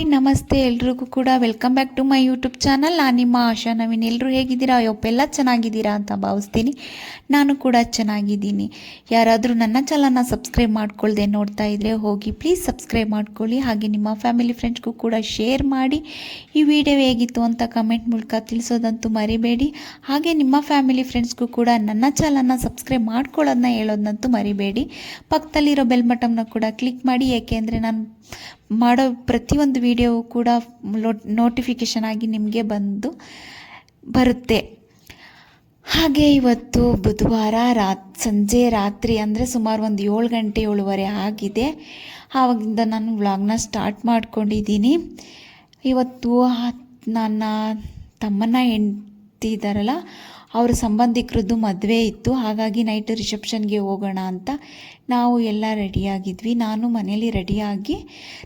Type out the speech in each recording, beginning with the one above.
Hi ನಮಸ್ತೆ. ಎಲ್ರಿಗೂ ಕೂಡ welcome back to my YouTube channel ನಾನು ನಿಮ್ಮ ಆಶಾ ನವೀನ್. ಎಲ್ಲರೂ ಹೇಗಿದ್ದೀರಾ? ಅಯ್ಯೊಪ್ಪೆಲ್ಲ ಚೆನ್ನಾಗಿದ್ದೀರಾ ಅಂತ ಭಾವಿಸ್ತೀನಿ. ನಾನು ಕೂಡ ಚೆನ್ನಾಗಿದ್ದೀನಿ. ಯಾರಾದರೂ ನನ್ನ ಚಾನಲ್ನ ಸಬ್ಸ್ಕ್ರೈಬ್ ಮಾಡ್ಕೊಳ್ದೆ ನೋಡ್ತಾ ಇದ್ದರೆ ಹೋಗಿ ಪ್ಲೀಸ್ ಸಬ್ಸ್ಕ್ರೈಬ್ ಮಾಡ್ಕೊಳ್ಳಿ. ಹಾಗೆ ನಿಮ್ಮ ಫ್ಯಾಮಿಲಿ ಫ್ರೆಂಡ್ಸ್ಗೂ ಕೂಡ ಶೇರ್ ಮಾಡಿ. ಈ ವಿಡಿಯೋ ಹೇಗಿತ್ತು ಅಂತ ಕಮೆಂಟ್ ಮೂಲಕ ತಿಳಿಸೋದಂತೂ ಮರಿಬೇಡಿ. ಹಾಗೆ ನಿಮ್ಮ ಫ್ಯಾಮಿಲಿ ಫ್ರೆಂಡ್ಸ್ಗೂ ಕೂಡ ನನ್ನ ಚಾನಲ್ನ ಸಬ್ಸ್ಕ್ರೈಬ್ ಮಾಡ್ಕೊಳ್ಳೋದನ್ನ ಹೇಳೋದಂತೂ ಮರಿಬೇಡಿ. ಪಕ್ಕದಲ್ಲಿರೋ ಬೆಲ್ ಬಟನ್ನ ಕೂಡ ಕ್ಲಿಕ್ ಮಾಡಿ. ಏಕೆಂದರೆ ನಾನು ಮಾಡೋ ಪ್ರತಿಯೊಂದು ವಿಡಿಯೋವು ಕೂಡ ನೋಟಿಫಿಕೇಷನ್ ಆಗಿ ನಿಮಗೆ ಬಂದು ಬರುತ್ತೆ. ಹಾಗೆ ಇವತ್ತು ಬುಧವಾರ ರಾತ್, ಸಂಜೆ ರಾತ್ರಿ ಅಂದರೆ ಸುಮಾರು ಒಂದು ಏಳು ಗಂಟೆ ಏಳುವರೆ ಆಗಿದೆ. ಆವಾಗಿಂದ ನಾನು ವ್ಲಾಗ್ನ ಸ್ಟಾರ್ಟ್ ಮಾಡ್ಕೊಂಡಿದ್ದೀನಿ. ಇವತ್ತು ನನ್ನ ತಮ್ಮನ ಹೆಂಡ್ತಿ ಇದ್ದಾರಲ್ಲ ಅವ್ರ ಸಂಬಂಧಿಕರದ್ದು ಮದುವೆ ಇತ್ತು. ಹಾಗಾಗಿ ನೈಟ್ ರಿಸೆಪ್ಷನ್ಗೆ ಹೋಗೋಣ ಅಂತ ನಾವು ಎಲ್ಲ ರೆಡಿಯಾಗಿದ್ವಿ ನಾನು ಮನೇಲಿ ರೆಡಿಯಾಗಿ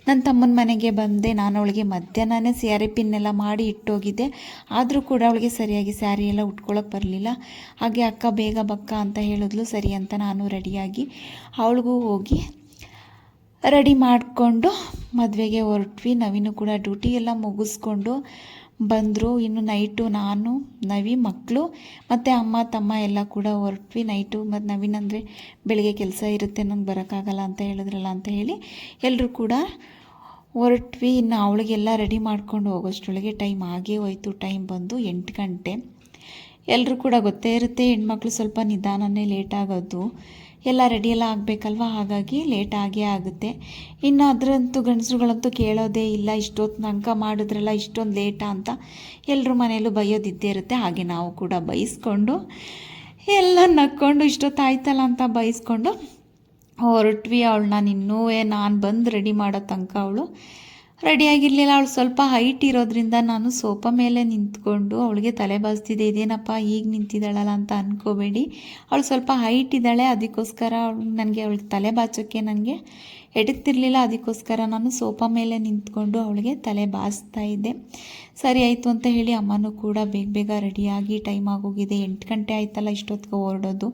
ನನ್ನ ತಮ್ಮನ ಮನೆಗೆ ಬಂದೆ. ನಾನು ಅವಳಿಗೆ ಮಧ್ಯಾಹ್ನನೇ ಸ್ಯಾರಿ ಪಿನ್ನೆಲ್ಲ ಮಾಡಿ ಇಟ್ಟೋಗಿದ್ದೆ. ಆದರೂ ಕೂಡ ಅವಳಿಗೆ ಸರಿಯಾಗಿ ಸ್ಯಾರಿ ಎಲ್ಲ ಉಟ್ಕೊಳ್ಳೋಕೆ ಬರಲಿಲ್ಲ. ಹಾಗೆ ಅಕ್ಕ ಬೇಗ ಬಕ್ಕ ಅಂತ ಹೇಳಿದ್ಲು. ಸರಿ ಅಂತ ನಾನು ರೆಡಿಯಾಗಿ ಅವಳಿಗೂ ಹೋಗಿ ರೆಡಿ ಮಾಡಿಕೊಂಡು ಮದುವೆಗೆ ಹೊರಟ್ವಿ. ನವೀನು ಕೂಡ ಡ್ಯೂಟಿ ಎಲ್ಲ ಮುಗಿಸ್ಕೊಂಡು ಬಂದರು. ಇನ್ನು ನೈಟು ನಾನು, ನವಿ ಮಕ್ಕಳು ಮತ್ತು ಅಮ್ಮ, ತಮ್ಮ ಎಲ್ಲ ಕೂಡ ಹೊರಟ್ವಿ ನೈಟು. ಮತ್ತು ನವೀನ್ ಅಂದರೆ ಬೆಳಗ್ಗೆ ಕೆಲಸ ಇರುತ್ತೆ, ನಂಗೆ ಬರೋಕ್ಕಾಗಲ್ಲ ಅಂತ ಹೇಳಿದ್ರಲ್ಲ ಅಂತ ಹೇಳಿ ಎಲ್ಲರೂ ಕೂಡ ಹೊರಟ್ವಿ. ಇನ್ನು ಅವಳಿಗೆಲ್ಲ ರೆಡಿ ಮಾಡ್ಕೊಂಡು ಹೋಗೋಷ್ಟರೊಳಗೆ ಟೈಮ್ ಆಗೇ ಹೋಯ್ತು. ಟೈಮ್ ಬಂದು ಎಂಟು ಗಂಟೆ. ಎಲ್ಲರೂ ಕೂಡ ಗೊತ್ತೇ ಇರುತ್ತೆ, ಹೆಣ್ಮಕ್ಳು ಸ್ವಲ್ಪ ನಿಧಾನನೇ ಲೇಟ್ ಆಗೋದು. ಎಲ್ಲ ರೆಡಿ ಎಲ್ಲ ಆಗಬೇಕಲ್ವ? ಹಾಗಾಗಿ ಲೇಟ್ ಆಗೇ ಆಗುತ್ತೆ. ಇನ್ನು ಅದರಂತೂ ಗಂಡಸ್ರುಗಳಂತೂ ಕೇಳೋದೇ ಇಲ್ಲ, ಇಷ್ಟೊತ್ತು ನಂಕ ಮಾಡಿದ್ರಲ್ಲ, ಇಷ್ಟೊಂದು ಲೇಟ ಅಂತ. ಎಲ್ಲರ ಮನೆಯಲ್ಲೂ ಬೈಯೋದಿದ್ದೇ ಇರುತ್ತೆ. ಹಾಗೆ ನಾವು ಕೂಡ ಬೈಸ್ಕೊಂಡು, ಎಲ್ಲ ನಕ್ಕೊಂಡು ಇಷ್ಟೊತ್ತು ಆಯ್ತಲ್ಲ ಅಂತ ಬೈಸ್ಕೊಂಡು ಹೊರಟ್ವಿ ಅವಳನ್ನ. ನಾನು ಇನ್ನೂ ನಾನು ಬಂದು ರೆಡಿ ಮಾಡೋ ತನಕ ಅವಳು. ರೆಡಿಯಾಗಿರಲಿಲ್ಲ. ಅವಳು ಸ್ವಲ್ಪ ಹೈಟ್ ಇರೋದ್ರಿಂದ ನಾನು ಸೋಫಾ ಮೇಲೆ ನಿಂತ್ಕೊಂಡು ಅವಳಿಗೆ ತಲೆ ಬಾಸ್ತಿದೆ ಇದೇನಪ್ಪ ಈಗ ನಿಂತಿದ್ದಾಳಲ್ಲ ಅಂತ ಅಂದ್ಕೋಬೇಡಿ ಅವಳು ಸ್ವಲ್ಪ ಹೈಟ್ ಇದ್ದಾಳೆ. ಅದಕ್ಕೋಸ್ಕರ ಅವಳು ನನಗೆ ಅವಳಿಗೆ ತಲೆ ಬಾಚೋಕ್ಕೆ ನನಗೆ ಎಡುತ್ತಿರಲಿಲ್ಲ ಅದಕ್ಕೋಸ್ಕರ ನಾನು ಸೋಫಾ ಮೇಲೆ ನಿಂತ್ಕೊಂಡು ಅವಳಿಗೆ ತಲೆ ಬಾಸ್ತಾ ಇದ್ದೆ. ಸರಿ ಆಯಿತು ಅಂತ ಹೇಳಿ ಅಮ್ಮನೂ ಕೂಡ ಬೇಗ ಬೇಗ ರೆಡಿಯಾಗಿ ಟೈಮ್ ಆಗೋಗಿದೆ. ಎಂಟು ಗಂಟೆ ಆಯ್ತಲ್ಲ ಇಷ್ಟೊತ್ತಿಗೆ ಹೊರಡೋದು.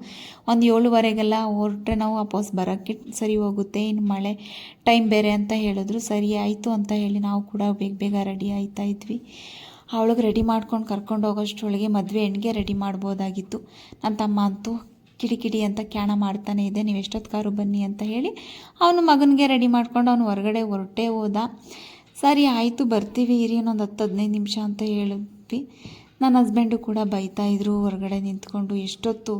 ಒಂದು ಏಳುವರೆಗೆಲ್ಲ ಹೊರಟ್ರೆ ನಾವು ವಾಪಸ್ ಬರೋಕ್ಕೆ ಸರಿ ಹೋಗುತ್ತೆ. ಇನ್ನು ಮಳೆ ಟೈಮ್ ಬೇರೆ ಅಂತ ಹೇಳಿದ್ರು, ಸರಿ ಆಯಿತು ಅಂತ ಹೇಳಿ ನಾವು ಕೂಡ ಬೇಗ ಬೇಗ ರೆಡಿ ಆಯ್ತಾ ಇದ್ವಿ. ಅವಳಿಗೆ ರೆಡಿ ಮಾಡ್ಕೊಂಡು ಕರ್ಕೊಂಡು ಹೋಗೋಷ್ಟೊಳಗೆ ಮದುವೆ ಹೆಣ್ಣಿಗೆ ರೆಡಿ ಮಾಡ್ಬೋದಾಗಿತ್ತು. ನನ್ನ ತಮ್ಮ ಅಂತೂ ಕಿಡಿ ಅಂತ ಕ್ಯಾಣ ಮಾಡ್ತಾನೆ ಇದೆ, ನೀವು ಎಷ್ಟೊತ್ತು ಕಾರು ಬನ್ನಿ ಅಂತ ಹೇಳಿ ಅವನು ಮಗನಿಗೆ ರೆಡಿ ಮಾಡ್ಕೊಂಡು ಅವನು ಹೊರಗಡೆ ಹೊರಟೇ ಹೋದ. ಸರಿ ಆಯಿತು, ಬರ್ತೀವಿ, ಇರಿ, ಇನ್ನೊಂದು ಹತ್ತು, ಹದಿನೈದು ನಿಮಿಷ ಅಂತ ಹೇಳಿದ್ವಿ. ನನ್ನ ಹಸ್ಬೆಂಡು ಕೂಡ ಬೈತಾ ಇದ್ರು, ಹೊರಗಡೆ ನಿಂತ್ಕೊಂಡು ಎಷ್ಟೊತ್ತು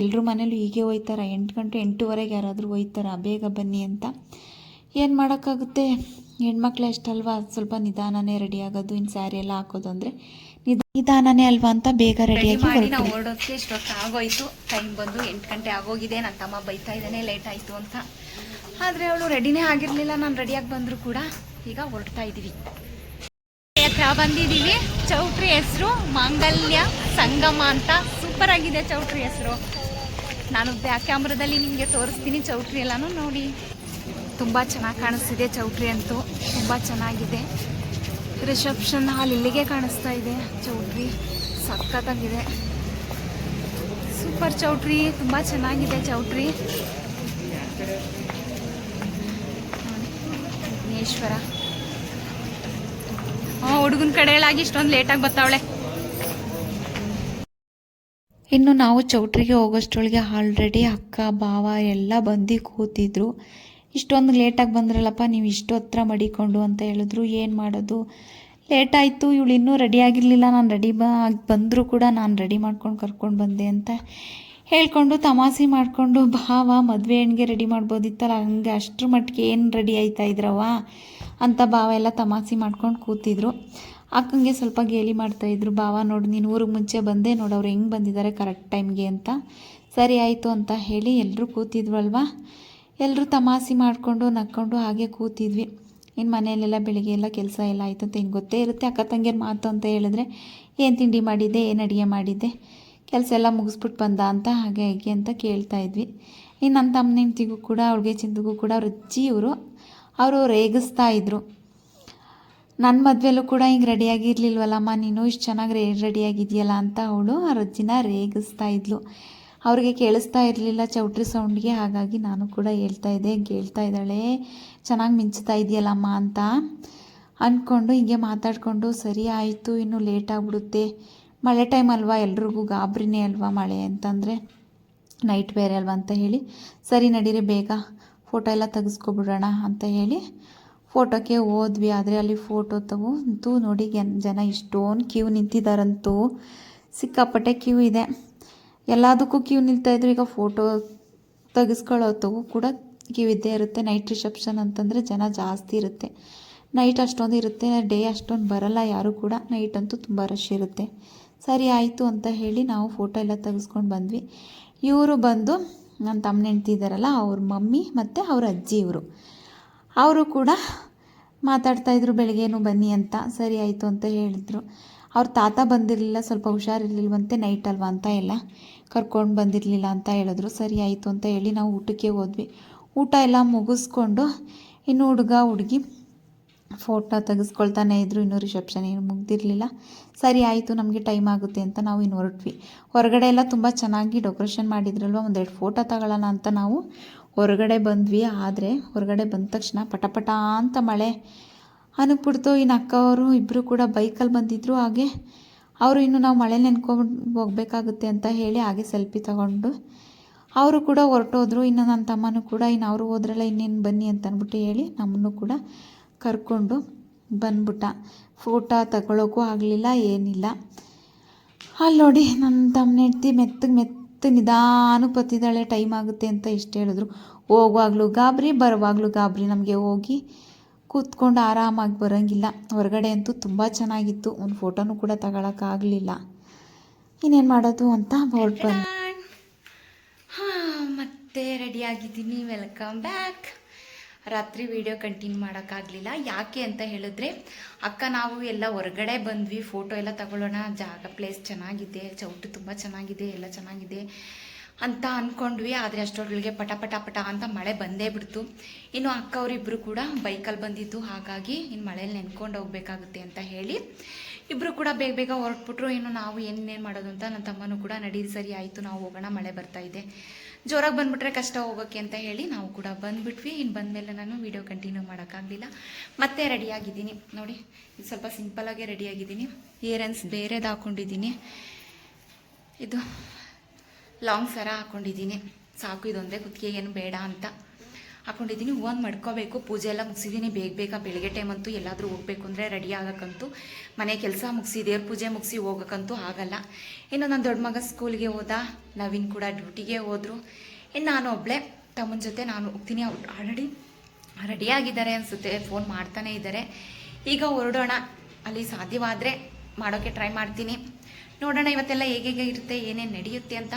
ಎಲ್ಲರೂ ಮನೇಲೂ ಹೀಗೆ ಹೋಯ್ತಾರ? ಎಂಟು ಗಂಟೆ, ಎಂಟೂವರೆಗೆ ಯಾರಾದರೂ ಹೋಯ್ತಾರ? ಬೇಗ ಬನ್ನಿ ಅಂತ. ಏನು ಮಾಡೋಕ್ಕಾಗುತ್ತೆ? ಹೆಣ್ಮಕ್ಳು ಅಷ್ಟಲ್ವಾ? ಸ್ವಲ್ಪ ನಿಧಾನನೇ ರೆಡಿ ಆಗೋದು ಇನ್ನು ಸ್ಯಾರಿ ಎಲ್ಲ ಹಾಕೋದು ಅಂದರೆ ನಿಧ ನಿಧಾನನೇ ಅಲ್ವಾ ಅಂತ ಬೇಗ ರೆಡಿಯಾಗಿ ಮಾಡಿ ನಾವು ಹೊರಡೋದಕ್ಕೆ ಇಷ್ಟೊತ್ತು ಆಗೋಯ್ತು. ಟೈಮ್ ಬಂದು ಎಂಟು ಗಂಟೆ ಆಗೋಗಿದೆ. ನನ್ನ ತಮ್ಮ ಬೈತಾ ಇದ್ದಾನೆ ಲೇಟ್ ಆಯಿತು ಅಂತ. ಆದರೆ ಅವಳು ರೆಡಿನೇ ಆಗಿರಲಿಲ್ಲ. ನಾನು ರೆಡಿಯಾಗಿ ಬಂದರೂ ಕೂಡ ಈಗ ಹೊರಡ್ತಾ ಇದ್ದೀವಿ. ಹತ್ರ ಬಂದಿದ್ದೀವಿ. ಚೌಟ್ರಿ ಹೆಸರು ಮಾಂಗಲ್ಯ ಸಂಗಮ ಅಂತ. ಸೂಪರ್ ಆಗಿದೆ ಚೌಟ್ರಿ ಹೆಸರು. ನಾನು ಬ್ಯಾಕ್ ಕ್ಯಾಮ್ರಾದಲ್ಲಿ ನಿಮಗೆ ತೋರಿಸ್ತೀನಿ ಚೌಟ್ರಿ ಎಲ್ಲನೂ ನೋಡಿ. ತುಂಬ ಚೆನ್ನಾಗಿ ಕಾಣಿಸ್ತಿದೆ ಚೌಟ್ರಿ ಅಂತೂ. ತುಂಬ ಚೆನ್ನಾಗಿದೆ. ರಿಸೆಪ್ಷನ್ ಹಾಲ್ ಇಲ್ಲಿಗೆ ಕಾಣಿಸ್ತಾ ಇದೆ. ಚೌಟ್ರಿ ಸಖತ್ತಾಗಿದೆ ಸೂಪರ್ ಚೌಟ್ರಿ, ತುಂಬ ಚೆನ್ನಾಗಿದೆ ಚೌಟ್ರಿ. ವಿಘ್ನೇಶ್ವರ. ಹಾಂ ಹುಡುಗನ ಕಡೆಯಲ್ಲಾಗಿ ಇಷ್ಟೊಂದು ಲೇಟಾಗಿ ಬರ್ತಾವಳೆ. ಇನ್ನು ನಾವು ಚೌಟ್ರಿಗೆ ಹೋಗೋಷ್ಟೊಳಗೆ ಆಲ್ರೆಡಿ ಅಕ್ಕ, ಭಾವ ಎಲ್ಲ ಬಂದು ಕೂತಿದ್ರು. ಇಷ್ಟೊಂದು ಲೇಟಾಗಿ ಬಂದ್ರಲ್ಲಪ್ಪ, ನೀವು ಇಷ್ಟು ಹತ್ರ ಮಡಿಕೊಂಡು ಅಂತ ಹೇಳಿದ್ರು. ಏನು ಮಾಡೋದು? ಲೇಟ್ ಆಯಿತು, ಇವಳು ಇನ್ನೂ ರೆಡಿ ಆಗಿರಲಿಲ್ಲ. ನಾನು ರೆಡಿ ಬ ಬಂದರೂ ಕೂಡ ನಾನು ರೆಡಿ ಮಾಡ್ಕೊಂಡು ಕರ್ಕೊಂಡು ಬಂದೆ ಅಂತ ಹೇಳ್ಕೊಂಡು ತಮಾಸೆ ಮಾಡಿಕೊಂಡು ಭಾವ ಮದುವೆ ಹೆಣ್ಣಿಗೆ ರೆಡಿ ಮಾಡ್ಬೋದಿತ್ತಲ್ಲ, ಹಂಗೆ ಅಷ್ಟರ ಮಟ್ಟಿಗೆ ಏನು ರೆಡಿ ಆಯ್ತಾ ಇದ್ರವ ಅಂತ ಭಾವ ಎಲ್ಲ ತಮಾಸೆ ಮಾಡ್ಕೊಂಡು ಕೂತಿದ್ರು. ಅಕ್ಕಂಗೆ ಸ್ವಲ್ಪ ಗೇಲಿ ಮಾಡ್ತಾಯಿದ್ರು ಭಾವ, ನೋಡು, ನೀನು ಊರಿಗೆ ಮುಂಚೆ ಬಂದೆ, ನೋಡು, ಅವ್ರು ಹೆಂಗೆ ಬಂದಿದ್ದಾರೆ ಕರೆಕ್ಟ್ ಟೈಮ್ಗೆ ಅಂತ. ಸರಿ ಆಯಿತು ಅಂತ ಹೇಳಿ ಎಲ್ಲರೂ ಕೂತಿದ್ವಲ್ವಾ? ಎಲ್ಲರೂ ತಮಾಷೆ ಮಾಡಿಕೊಂಡು ನಕ್ಕೊಂಡು ಹಾಗೆ ಕೂತಿದ್ವಿ. ಇನ್ನು ಮನೆಯಲ್ಲೆಲ್ಲ ಬೆಳಿಗ್ಗೆ ಎಲ್ಲ ಕೆಲಸ ಎಲ್ಲ ಆಯಿತು ಅಂತ ಹಿಂಗೆ ಗೊತ್ತೇ ಇರುತ್ತೆ. ಅಕ್ಕ ತಂಗಿಯರ ಮಾತು ಅಂತ ಹೇಳಿದ್ರೆ, ಏನು ತಿಂಡಿ ಮಾಡಿದ್ದೆ? ಏನು ಅಡುಗೆ ಮಾಡಿದ್ದೆ? ಕೆಲಸ ಎಲ್ಲ ಮುಗಿಸ್ಬಿಟ್ಟು ಬಂದ ಅಂತ ಹಾಗೆ ಹೇಗೆ ಅಂತ ಕೇಳ್ತಾ ಇದ್ವಿ. ಇನ್ನು ನನ್ನ ತಮ್ಮನಿಂತಿಗೂ ಕೂಡ, ಅವ್ಳಿಗೆ ಚಿಂದಿಗೂ ಕೂಡ ಅವ್ರ ಅಜ್ಜಿ ಇವರು. ಅವರು ರೇಗಿಸ್ತಾ ಇದ್ರು. ನನ್ನ ಮದುವೆಲ್ಲೂ ಕೂಡ ಹಿಂಗೆ ರೆಡಿಯಾಗಿರಲಿಲ್ವಲ್ಲಮ್ಮ? ನೀನು ಇಷ್ಟು ಚೆನ್ನಾಗಿ ರೇ, ರೆಡಿಯಾಗಿದೆಯಲ್ಲ? ಅಂತ ಅವಳು ಆ ರಜ್ಜಿನ ರೇಗಿಸ್ತಾ ಇದ್ಲು. ಅವ್ರಿಗೆ ಕೇಳಿಸ್ತಾ ಇರಲಿಲ್ಲ ಚೌಟ್ರಿ ಸೌಂಡ್ಗೆ ಹಾಗಾಗಿ ನಾನು ಕೂಡ ಹೇಳ್ತಾ ಇದ್ದೆ ಕೇಳ್ತಾ ಇದ್ದಾಳೆ. ಚೆನ್ನಾಗಿ ಮಿಂಚ್ತಾ ಇದೆಯಲ್ಲಮ್ಮ ಅಂತ ಅಂದ್ಕೊಂಡು ಹಿಂಗೆ ಮಾತಾಡಿಕೊಂಡು, ಸರಿ ಆಯಿತು, ಇನ್ನು ಲೇಟ್ ಆಗಿಬಿಡುತ್ತೆ. ಮಳೆ ಟೈಮ್ ಅಲ್ವಾ, ಎಲ್ರಿಗೂ ಗಾಬರಿನೇ ಅಲ್ವಾ ಮಳೆ? ಅಂತಂದರೆ ನೈಟ್ ಬೇರೆ ಅಲ್ವಾ? ಅಂತ ಹೇಳಿ, ಸರಿ ನಡೀರಿ, ಬೇಗ ಫೋಟೋ ಎಲ್ಲ ತೆಗೆಸ್ಕೊಬಿಡೋಣ ಅಂತ ಹೇಳಿ ಫೋಟೋಕ್ಕೆ ಹೋದ್ವಿ. ಆದರೆ ಅಲ್ಲಿ ಫೋಟೋ ತಗೋ ಅಂತೂ ನೋಡಿ, ಜನ ಇಷ್ಟೊಂದು ಕ್ಯೂ ನಿಂತಿದ್ದಾರಂತೂ ಸಿಕ್ಕಾಪಟ್ಟೆ ಕ್ಯೂ ಇದೆ. ಎಲ್ಲದಕ್ಕೂ ಕ್ಯೂ ನಿಲ್ತಾಯಿದ್ರು ಈಗ ಫೋಟೋ ತೆಗೆಸ್ಕೊಳ್ಳೋತ್ತಗೂ ಕೂಡ ಕ್ಯೂ ಇದ್ದೇ ಇರುತ್ತೆ. ನೈಟ್ ರಿಸೆಪ್ಷನ್ ಅಂತಂದರೆ ಜನ ಜಾಸ್ತಿ ಇರುತ್ತೆ. ನೈಟ್ ಅಷ್ಟೊಂದು ಇರುತ್ತೆ. ಡೇ ಅಷ್ಟೊಂದು ಬರಲ್ಲ ಯಾರು ಕೂಡ. ನೈಟ್ ಅಂತೂ ತುಂಬ ರಶ್ ಇರುತ್ತೆ. ಸರಿ, ಆಯಿತು ಅಂತ ಹೇಳಿ ನಾವು ಫೋಟೋ ಎಲ್ಲ ತೆಗೆಸ್ಕೊಂಡು ಬಂದ್ವಿ. ಇವರು ಬಂದು ನನ್ನ ತಮ್ಮ ಹೆಂಡ್ತಿ ಇದ್ದಾರಲ್ಲ, ಅವ್ರ ಮಮ್ಮಿ ಮತ್ತು ಅವ್ರ ಅಜ್ಜಿ ಇವರು. ಅವರು ಕೂಡ ಮಾತಾಡ್ತಾಯಿದ್ರು ಬೆಳಗ್ಗೆನೂ ಬನ್ನಿ ಅಂತ. ಸರಿ, ಆಯಿತು ಅಂತ ಹೇಳಿದ್ರು. ಅವ್ರ ತಾತ ಬಂದಿರಲಿಲ್ಲ, ಸ್ವಲ್ಪ ಹುಷಾರಿರ್ಲಿಲ್ವಂತೆ ನೈಟ್ ಅಲ್ವಾ ಅಂತ ಎಲ್ಲ ಕರ್ಕೊಂಡು ಬಂದಿರಲಿಲ್ಲ ಅಂತ ಹೇಳಿದ್ರು. ಸರಿ ಆಯಿತು ಅಂತ ಹೇಳಿ ನಾವು ಊಟಕ್ಕೆ ಹೋದ್ವಿ. ಊಟ ಎಲ್ಲ ಮುಗಿಸ್ಕೊಂಡು ಇನ್ನು ಹುಡುಗ, ಹುಡುಗಿ ಫೋಟೋ ತೆಗೆಸ್ಕೊಳ್ತಾನೆ ಇದ್ರು. ಇನ್ನೂ ರಿಸೆಪ್ಷನ್ ಏನು ಮುಗ್ದಿರಲಿಲ್ಲ. ಸರಿ ಆಯಿತು, ನಮಗೆ ಟೈಮ್ ಆಗುತ್ತೆ ಅಂತ ನಾವು ಇನ್ನು ಹೊರಟ್ವಿ. ಹೊರಗಡೆ ಎಲ್ಲ ತುಂಬ ಚೆನ್ನಾಗಿ ಡೆಕೋರೇಷನ್ ಮಾಡಿದ್ರಲ್ವ? ಒಂದೆರಡು ಫೋಟೋ ತಗೊಳ್ಳೋಣ ಅಂತ ನಾವು ಹೊರಗಡೆ ಬಂದ್ವಿ. ಆದರೆ ಹೊರಗಡೆ ಬಂದ ತಕ್ಷಣ ಪಟಪಟ ಅಂತ ಮಳೆ ಅನುಕ್ಬಿಡ್ತು ಇನ್ನು ಅಕ್ಕವರು ಇಬ್ಬರು ಕೂಡ ಬೈಕಲ್ಲಿ ಬಂದಿದ್ದರು ಹಾಗೆ ಅವರು ಇನ್ನು ನಾವು ಮಳೆ ನೆನ್ಕೊಂಡು ಹೋಗಬೇಕಾಗುತ್ತೆ ಅಂತ ಹೇಳಿ ಹಾಗೆ ಸೆಲ್ಫಿ ತಗೊಂಡು ಅವರು ಕೂಡ ಹೊರಟೋದ್ರು. ಇನ್ನು ನನ್ನ ತಮ್ಮನೂ ಕೂಡ ಇನ್ನು ಅವರು ಹೋದ್ರಲ್ಲ ಇನ್ನೇನು ಬನ್ನಿ ಅಂತ ಅಂದ್ಬಿಟ್ಟು ಹೇಳಿ ನಮ್ಮನ್ನು ಕೂಡ ಕರ್ಕೊಂಡು ಬಂದ್ಬಿಟ್ಟ. ಫೋಟೋ ತಗೊಳ್ಳೋಕ್ಕೂ ಆಗಲಿಲ್ಲ, ಏನಿಲ್ಲ. ಅಲ್ಲಿ ನೋಡಿ ನನ್ನ ತಮ್ಮನ ಹೆಂಡ್ತಿ ಮೆತ್ತಗೆ ಮೆತ್ತ ನಿಧಾನ ಬತ್ತಿದ್ದಾಳೆ. ಟೈಮ್ ಆಗುತ್ತೆ ಅಂತ ಇಷ್ಟು ಹೇಳಿದ್ರು. ಹೋಗುವಾಗಲೂ ಗಾಬರಿ, ಬರುವಾಗಲೂ ಗಾಬರಿ ನಮಗೆ ಹೋಗಿ ಕೂತ್ಕೊಂಡು ಆರಾಮಾಗಿ ಬರೋಂಗಿಲ್ಲ. ಹೊರಗಡೆ ಅಂತೂ ತುಂಬ ಚೆನ್ನಾಗಿತ್ತು. ಒಂದು ಫೋಟೋನು ಕೂಡ ತಗೊಳಕ್ಕಾಗಲಿಲ್ಲ ಇನ್ನೇನು ಮಾಡೋದು ಅಂತ ಬೋರ್ಡ್ ಬಂದು ಹಾಂ ಮತ್ತೆ ರೆಡಿಯಾಗಿದ್ದೀನಿ ವೆಲ್ಕಮ್ ಬ್ಯಾಕ್ ರಾತ್ರಿ ವಿಡಿಯೋ ಕಂಟಿನ್ಯೂ ಮಾಡೋಕ್ಕಾಗಲಿಲ್ಲ ಯಾಕೆ ಅಂತ ಹೇಳಿದ್ರೆ ಅಕ್ಕ ನಾವು ಎಲ್ಲ ಹೊರಗಡೆ ಬಂದ್ವಿ. ಫೋಟೋ ಎಲ್ಲ ತಗೊಳ್ಳೋಣ. ಜಾಗ ಪ್ಲೇಸ್ ಚೆನ್ನಾಗಿದೆ. ಚೌಟು ತುಂಬ ಚೆನ್ನಾಗಿದೆ. ಎಲ್ಲ ಚೆನ್ನಾಗಿದೆ. ಅಂತ ಅಂದ್ಕೊಂಡ್ವಿ ಆದರೆ ಅಷ್ಟರೊಳಗೆ ಪಟ ಪಟ ಪಟ ಅಂತ ಮಳೆ ಬಂದೇ ಬಿಡ್ತು. ಇನ್ನು ಅಕ್ಕ ಕೂಡ ಬೈಕಲ್ಲಿ ಬಂದಿದ್ದು, ಹಾಗಾಗಿ ಇನ್ನು ಮಳೆಯಲ್ಲಿ ನೆನ್ಕೊಂಡು ಹೋಗ್ಬೇಕಾಗುತ್ತೆ ಅಂತ ಹೇಳಿ. ಇಬ್ಬರು ಕೂಡ ಬೇಗ ಬೇಗ ಹೊರಟ್ಬಿಟ್ರು, ಇನ್ನು ನಾವು ಏನೇನು ಮಾಡೋದು ಅಂತ ನನ್ನ ತಮ್ಮನೂ ಕೂಡ ನಡೀರಿ, ಸರಿ ಆಯಿತು, ನಾವು ಹೋಗೋಣ, ಮಳೆ ಬರ್ತಾ ಇದೆ. ಜೋರಾಗಿ ಬಂದುಬಿಟ್ರೆ ಕಷ್ಟ ಹೋಗೋಕ್ಕೆ ಅಂತ ಹೇಳಿ ನಾವು ಕೂಡ ಬಂದ್ಬಿಟ್ವಿ. ಇನ್ನು ಬಂದಮೇಲೆ ನಾನು ವೀಡಿಯೋ ಕಂಟಿನ್ಯೂ ಮಾಡೋಕ್ಕಾಗಲಿಲ್ಲ. ಮತ್ತೆ ರೆಡಿಯಾಗಿದ್ದೀನಿ. ನೋಡಿ, ಇದು ಸ್ವಲ್ಪ ಸಿಂಪಲಾಗೆ ರೆಡಿಯಾಗಿದ್ದೀನಿ. ಇಯರನ್ಸ್ ಬೇರೆದು ಹಾಕ್ಕೊಂಡಿದ್ದೀನಿ ಇದು ಲಾಂಗ್ ಸರ ಹಾಕೊಂಡಿದ್ದೀನಿ. ಸಾಕು, ಇದೊಂದೇ ಕುತ್ತಿಗೆಗೇನು ಬೇಡ ಅಂತ. ಹಾಕೊಂಡಿದ್ದೀನಿ ಹೂವನ್ನು ಮಡ್ಕೋಬೇಕು. ಪೂಜೆ ಎಲ್ಲ ಮುಗಿಸಿದ್ದೀನಿ. ಬೇಗ ಬೇಗ ಬೆಳಗ್ಗೆ ಟೈಮ್ ಅಂತೂ ಎಲ್ಲಾದರೂ ಹೋಗ್ಬೇಕು ಅಂದರೆ ರೆಡಿ ಆಗೋಕ್ಕಂತೂ, ಮನೆ ಕೆಲಸ ಮುಗಿಸಿ, ದೇವ್ರ ಪೂಜೆ ಮುಗಿಸಿ ಹೋಗೋಕ್ಕಂತೂ ಆಗಲ್ಲ. ಇನ್ನು ನನ್ನ ದೊಡ್ಡ ಮಗ ಸ್ಕೂಲ್ಗೆ ಹೋದ. ನವೀನ್ ಕೂಡ ಡ್ಯೂಟಿಗೆ ಹೋದರು. ಇನ್ನು ನಾನು ಒಬ್ಬಳೇ ತಮ್ಮನ ಜೊತೆ ನಾನು ಹೋಗ್ತೀನಿ. ಅವ್ರು ಆಲ್ರೆಡಿ ರೆಡಿಯಾಗಿದ್ದಾರೆ ಅನಿಸುತ್ತೆ. ಫೋನ್ ಮಾಡ್ತಾನೇ ಇದ್ದಾರೆ ಈಗ ಹೊರಡೋಣ. ಅಲ್ಲಿ ಸಾಧ್ಯವಾದರೆ ಮಾಡೋಕ್ಕೆ ಟ್ರೈ ಮಾಡ್ತೀನಿ. ನೋಡೋಣ, ಇವತ್ತೆಲ್ಲ ಹೇಗೆ ಹೇಗೆ ಇರುತ್ತೆ, ಏನೇನು ನಡೆಯುತ್ತೆ ಅಂತ.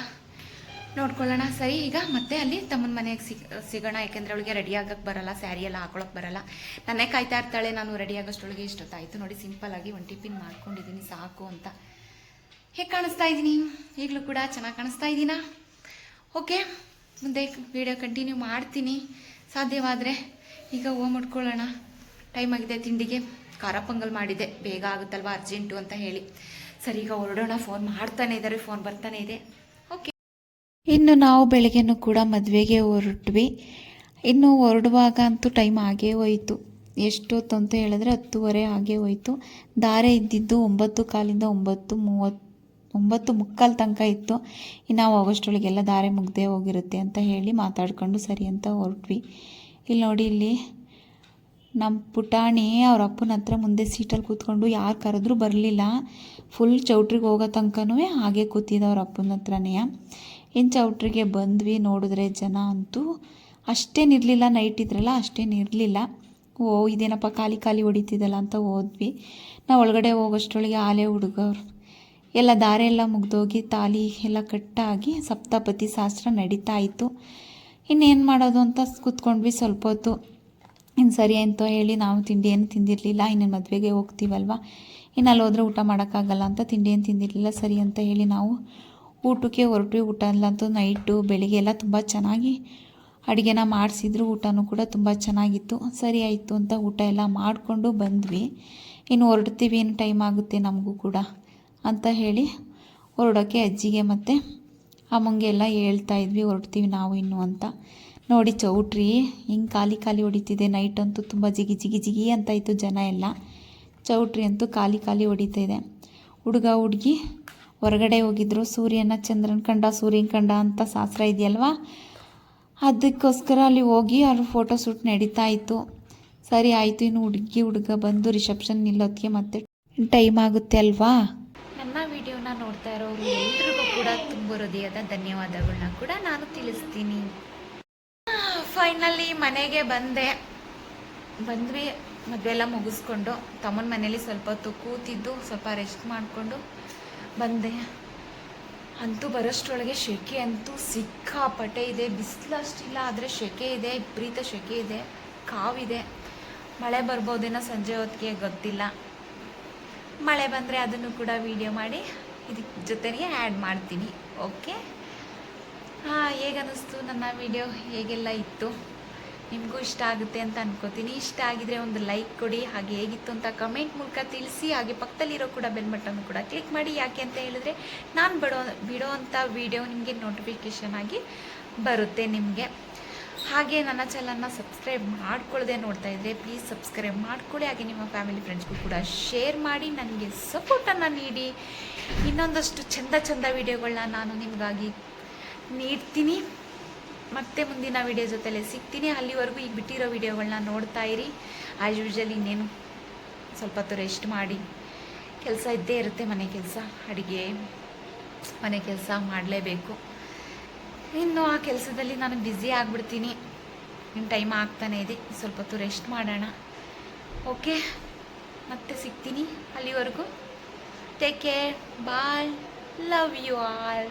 ನೋಡ್ಕೊಳ್ಳೋಣ. ಸರಿ, ಈಗ ಮತ್ತೆ ಅಲ್ಲಿ ತಮ್ಮನ ಮನೆಗೆ ಸಿಗ್, ಸಿಗೋಣ. ಯಾಕೆಂದ್ರೆ ಅವಳಿಗೆ ರೆಡಿ ಆಗಕ್ಕೆ ಬರಲ್ಲ ಸ್ಯಾರಿ ಎಲ್ಲ ಹಾಕೊಳಕ್ಕೆ ಬರಲ್ಲ. ನನ್ನೇ ಕಾಯ್ತಾ ಇರ್ತಾಳೆ. ನಾನು ರೆಡಿ ಆಗೋಷ್ಟೊಳಗೆ ಇಷ್ಟೊತ್ತಾಯಿತು. ನೋಡಿ ಸಿಂಪಲ್ ಆಗಿ ಒಂದು ಟಿಫಿನ್ ಮಾಡ್ಕೊಂಡಿದ್ದೀನಿ. ಸಾಕು ಅಂತ. ಹೇಗೆ ಕಾಣಿಸ್ತಾ ಇದ್ದೀನಿ? ಈಗಲೂ ಕೂಡ ಚೆನ್ನಾಗಿ ಕಾಣಿಸ್ತಾ ಇದ್ದೀನಾ? ಓಕೆ ಮುಂದೆ ವಿಡಿಯೋ ಕಂಟಿನ್ಯೂ ಮಾಡ್ತೀನಿ. ಸಾಧ್ಯವಾದರೆ ಈಗ ಓಮ್ ಉಟ್ಕೊಳ್ಳೋಣ ಟೈಮ್ ಆಗಿದೆ ತಿಂಡಿಗೆ. ಖಾರ ಪೊಂಗಲ್ ಮಾಡಿದೆ. ಬೇಗ ಆಗುತ್ತಲ್ವಾ ಅರ್ಜೆಂಟು ಅಂತ ಹೇಳಿ. ಸರಿ, ಈಗ ಹೊರಡೋಣ. ಫೋನ್ ಮಾಡ್ತಾನೆ ಇದ್ದಾರೆ. ಫೋನ್ ಬರ್ತಾನೆ ಇದೆ. ಇನ್ನು ನಾವು ಬೆಳಗ್ಗೆನೂ ಕೂಡ ಮದುವೆಗೆ ಹೊರಟ್ವಿ. ಇನ್ನು ಹೊರಡುವಾಗ ಅಂತೂ ಟೈಮ್ ಆಗೇ ಹೋಯಿತು. ಎಷ್ಟೊತ್ತು ಅಂತ ಹೇಳಿದ್ರೆ ಹತ್ತುವರೆ ಹಾಗೆ ಹೋಯಿತು. ದಾರೆ ಇದ್ದಿದ್ದು ಒಂಬತ್ತು ಕಾಲಿಂದ ಒಂಬತ್ತು ಮೂವತ್ತು ಒಂಬತ್ತು ಮುಕ್ಕಾಲು ತನಕ ಇತ್ತು. ಇನ್ನು ನಾವು ಆಗೋಷ್ಟೊಳಗೆಲ್ಲ ದಾರೆ ಮುಗ್ದೇ ಹೋಗಿರುತ್ತೆ ಅಂತ ಹೇಳಿ ಮಾತಾಡ್ಕೊಂಡು ಸರಿ ಅಂತ ಹೊರಟ್ವಿ. ಇಲ್ಲಿ ನೋಡಿ ಇಲ್ಲಿ ನಮ್ಮ ಪುಟಾಣಿ ಅವ್ರ ಅಪ್ಪನ ಹತ್ರ ಮುಂದೆ ಸೀಟಲ್ಲಿ ಕೂತ್ಕೊಂಡು ಯಾರು ಕರೆದ್ರೂ ಬರಲಿಲ್ಲ. ಫುಲ್ ಚೌಟ್ರಿಗೆ ಹೋಗೋ ತನಕನೂ ಹಾಗೆ ಕೂತಿದ್ದ ಅವ್ರ ಅಪ್ಪನ ಹತ್ರನೇ. ಇನ್ನು ಚೌಟ್ರಿಗೆ ಬಂದ್ವಿ ನೋಡಿದ್ರೆ ಜನ ಅಂತೂ ಅಷ್ಟೇನಿರಲಿಲ್ಲ ನೈಟ್ ಇದ್ರಲ್ಲ ಅಷ್ಟೇನಿರಲಿಲ್ಲ ಓ, ಇದೇನಪ್ಪ ಖಾಲಿ ಖಾಲಿ ಹೊಡಿತಿದ್ದಲ್ಲ ಅಂತ ಹೋದ್ವಿ. ನಾವು ಒಳಗಡೆ ಹೋಗೋಷ್ಟರೊಳಗೆ ಆಲೆ ಹುಡುಗರು. ಎಲ್ಲ ದಾರೆ ಎಲ್ಲ ಮುಗ್ದೋಗಿ ತಾಲಿ ಎಲ್ಲ ಕಟ್ಟಾಗಿ ಸಪ್ತಪತಿ ಶಾಸ್ತ್ರ ನಡೀತಾ ಇತ್ತು. ಇನ್ನೇನು ಮಾಡೋದು ಅಂತ ಕೂತ್ಕೊಂಡ್ವಿ ಸ್ವಲ್ಪ ಹೊತ್ತು. ಇನ್ನು ಸರಿ ಅಂತ ಹೇಳಿ ನಾವು ತಿಂಡಿ ಏನು ತಿಂದಿರಲಿಲ್ಲ ಇನ್ನು ಮದುವೆಗೆ ಹೋಗ್ತೀವಲ್ವ? ಇನ್ನು ಅಲ್ಲಿ ಹೋದ್ರೆ ಊಟ ಮಾಡೋಕ್ಕಾಗಲ್ಲ ಅಂತ ತಿಂಡಿ ಏನು ತಿಂದಿರಲಿಲ್ಲ, ಸರಿ ಅಂತ ಹೇಳಿ ನಾವು ಊಟಕ್ಕೆ ಹೊರಟ್ವಿ ಊಟ ಅಲ್ಲಂತೂ ನೈಟು ಬೆಳಿಗ್ಗೆ ಎಲ್ಲ ತುಂಬ ಚೆನ್ನಾಗಿ ಅಡುಗೆನ ಮಾಡಿಸಿದ್ರು. ಊಟನೂ ಕೂಡ ತುಂಬ ಚೆನ್ನಾಗಿತ್ತು. ಸರಿ ಆಯಿತು ಅಂತ ಊಟ ಎಲ್ಲ ಮಾಡಿಕೊಂಡು ಬಂದ್ವಿ. ಇನ್ನು ಹೊರಡ್ತೀವಿ. ಏನು ಟೈಮ್ ಆಗುತ್ತೆ ನಮಗೂ ಕೂಡ ಅಂತ ಹೇಳಿ ಹೊರಡೋಕ್ಕೆ ಅಜ್ಜಿಗೆ ಮತ್ತು ಅಮ್ಮಂಗೆ ಎಲ್ಲ ಹೇಳ್ತಾ ಇದ್ವಿ. ಹೊರಡ್ತೀವಿ ನಾವು ಇನ್ನು ಅಂತ. ನೋಡಿ ಚೌಟ್ರಿ, ಹಿಂಗೆ ಖಾಲಿ ಖಾಲಿ ಹೊಡಿತಿದೆ. ನೈಟ್ ಅಂತೂ ತುಂಬ ಜಿಗಿ ಜಿಗಿ ಜಿಗಿ ಅಂತ ಇತ್ತು ಜನ ಎಲ್ಲ. ಚೌಟ್ರಿ ಅಂತೂ ಖಾಲಿ ಖಾಲಿ ಹೊಡಿತಾ ಇದೆ. ಹುಡುಗ ಹುಡುಗಿ ಹೊರಗಡೆ ಹೋಗಿದ್ರು, ಸೂರ್ಯನ ಚಂದ್ರನ ಕಂಡ, ಸೂರ್ಯನ ಕಂಡ ಅಂತ ಶಾಸ್ತ್ರ ಇದೆಯಲ್ವಾ? ಅದಕ್ಕೋಸ್ಕರ ಅಲ್ಲಿ ಹೋಗಿ ಅವರು ಫೋಟೋ ಶೂಟ್ ನಡೀತಾ ಇತ್ತು. ಸರಿ, ಆಯಿತು, ಇನ್ನು ಹುಡುಗಿ, ಹುಡುಗ ಬಂದು ರಿಸೆಪ್ಷನ್ ನಿಲ್ಲೋದಕ್ಕೆ ಮತ್ತೆ ಟೈಮ್ ಆಗುತ್ತೆ ಅಲ್ವಾ? ನನ್ನ ವಿಡಿಯೋನ ನೋಡ್ತಾ ಇರೋರು ಎಲ್ರಿಗೂ ಕೂಡ ತುಂಬ ಹೃದಯದ ಧನ್ಯವಾದಗಳನ್ನ ಕೂಡ ನಾನು ತಿಳಿಸ್ತೀನಿ. ಫೈನಲಿ ಮನೆಗೆ ಬಂದೆ. ಬಂದ್ವಿ ಮದುವೆ ಎಲ್ಲ ಮುಗಿಸ್ಕೊಂಡು, ತಮ್ಮನ ಮನೇಲಿ ಸ್ವಲ್ಪ ಹೊತ್ತು ಕೂತಿದ್ದು, ಸ್ವಲ್ಪ ರೆಸ್ಟ್ ಮಾಡಿಕೊಂಡು ಬಂದೆ. ಅಂತೂ ಬರೋಷ್ಟರೊಳಗೆ ಶೆಕೆ ಅಂತೂ ಸಿಕ್ಕಾಪಟ್ಟೆ ಇದೆ. ಬಿಸಿಲು ಅಷ್ಟಿಲ್ಲ, ಆದರೆ ಶೆಕೆ ಇದೆ, ವಿಪರೀತ ಶೆಕೆ ಇದೆ, ಕಾವಿದೆ. ಮಳೆ ಬರ್ಬೋದೇನೋ ಸಂಜೆ ಹೊತ್ತಿಗೆ ಗೊತ್ತಿಲ್ಲ. ಮಳೆ ಬಂದರೆ ಅದನ್ನು ಕೂಡ ವಿಡಿಯೋ ಮಾಡಿ ಇದಕ್ಕೆ ಜೊತೆಗೆ ಆ್ಯಡ್ ಮಾಡ್ತೀನಿ. ಓಕೆ ಹಾಂ, ಹೇಗನ್ನಿಸ್ತು? ನನ್ನ ವಿಡಿಯೋ ಹೇಗೆಲ್ಲ ಇತ್ತು? ನಿಮಗೂ ಇಷ್ಟ ಆಗುತ್ತೆ ಅಂತ ಅನ್ಕೋತೀನಿ. ಇಷ್ಟ ಆಗಿದ್ರೆ ಒಂದು ಲೈಕ್ ಕೊಡಿ, ಹಾಗೆ ಹೇಗಿತ್ತು ಅಂತ ಕಮೆಂಟ್ ಮೂಲಕ ತಿಳಿಸಿ, ಹಾಗೆ ಪಕ್ಕದಲ್ಲಿರೋ ಕೂಡ ಬೆಲ್ ಬಟನ್ ಕೂಡ ಕ್ಲಿಕ್ ಮಾಡಿ. ಯಾಕೆ ಅಂತ ಹೇಳಿದ್ರೆ, ನಾನು ಬಿಡೋ ಬಿಡೋ ಅಂಥ ವಿಡಿಯೋ ನಿಮಗೆ ನೋಟಿಫಿಕೇಷನ್ ಆಗಿ ಬರುತ್ತೆ ನಿಮಗೆ. ಹಾಗೆ ನನ್ನ ಚಾನಲ್ನ ಸಬ್ಸ್ಕ್ರೈಬ್ ಮಾಡ್ಕೊಳ್ಳದೆ ನೋಡ್ತಾ ಇದ್ರೆ ಪ್ಲೀಸ್ ಸಬ್ಸ್ಕ್ರೈಬ್ ಮಾಡ್ಕೊಳ್ಳಿ ಹಾಗೆ ನಿಮ್ಮ ಫ್ಯಾಮಿಲಿ ಫ್ರೆಂಡ್ಸ್ಗೂ ಕೂಡ ಶೇರ್ ಮಾಡಿ, ನನಗೆ ಸಪೋರ್ಟನ್ನು ನೀಡಿ. ಇನ್ನೊಂದಷ್ಟು ಚಂದ ಚಂದ ವಿಡಿಯೋಗಳನ್ನ ನಾನು ನಿಮಗಾಗಿ ನೀಡ್ತೀನಿ. ಮತ್ತೆ ಮುಂದಿನ ವಿಡಿಯೋ ಜೊತೆಲೆ ಸಿಗ್ತೀನಿ. ಅಲ್ಲಿವರೆಗೂ ಈಗ ಬಿಟ್ಟಿರೋ ವಿಡಿಯೋಗಳನ್ನ ನೋಡ್ತಾ ಇರಿ. ಆ್ಯಸ್ ಯೂಶಲಿ ಇನ್ನೇನು ಸ್ವಲ್ಪ ಹೊತ್ತು ರೆಸ್ಟ್ ಮಾಡಿ. ಕೆಲಸ ಇದ್ದೇ ಇರುತ್ತೆ ಮನೆ ಕೆಲಸ, ಅಡುಗೆ, ಮನೆ ಕೆಲಸ ಮಾಡಲೇಬೇಕು. ಇನ್ನು ಆ ಕೆಲಸದಲ್ಲಿ ನಾನು ಬ್ಯುಸಿ ಆಗಿಬಿಡ್ತೀನಿ. ಇನ್ನು ಟೈಮ್ ಆಗ್ತಾನೆ ಇದೆ. ಸ್ವಲ್ಪ ಹೊತ್ತು ರೆಸ್ಟ್ ಮಾಡೋಣ. ಓಕೆ ಮತ್ತೆ ಸಿಗ್ತೀನಿ ಅಲ್ಲಿವರೆಗೂ. Take care bye love you all